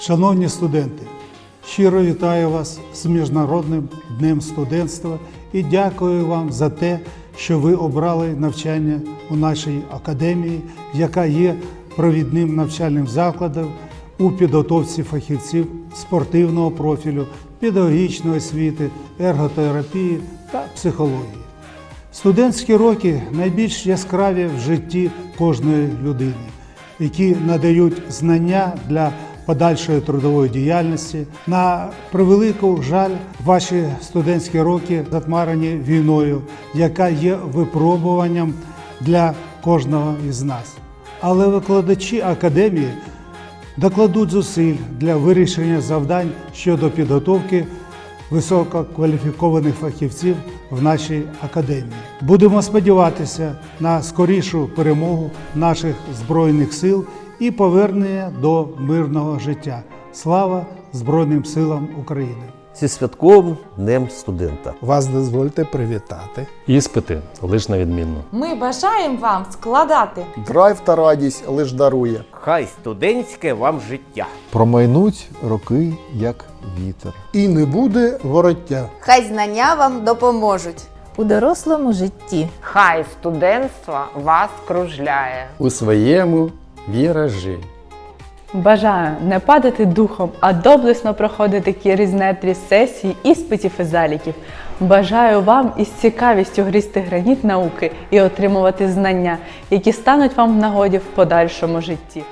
Шановні студенти, щиро вітаю вас з Міжнародним днем студентства і дякую вам за те, що ви обрали навчання у нашій академії, яка є провідним навчальним закладом у підготовці фахівців спортивного профілю, педагогічної освіти, ерготерапії та психології. Студентські роки найбільш яскраві в житті кожної людини, які надають знання для подальшої трудової діяльності. На превелику жаль, ваші студентські роки затмарені війною, яка є випробуванням для кожного із нас. Але викладачі академії докладуть зусиль для вирішення завдань щодо підготовки висококваліфікованих фахівців в нашій академії. Будемо сподіватися на скорішу перемогу наших збройних сил і повернення до мирного життя. Слава Збройним силам України! Зі святковим днем студента. Вас дозвольте привітати. Іспити лиш на відмінно. Ми бажаємо вам складати Драйв та радість лиш дарує. Хай студентське вам життя. Промайнуть роки, як вітер. І не буде вороття. Хай знання вам допоможуть. у дорослому житті. Хай студентство вас кружляє. у своєму віражі. Бажаю не падати духом, а доблесно проходити кірізнетрі сесії іспитів і заліків. Бажаю вам із цікавістю грізти граніт науки і отримувати знання, які стануть вам в нагоді в подальшому житті.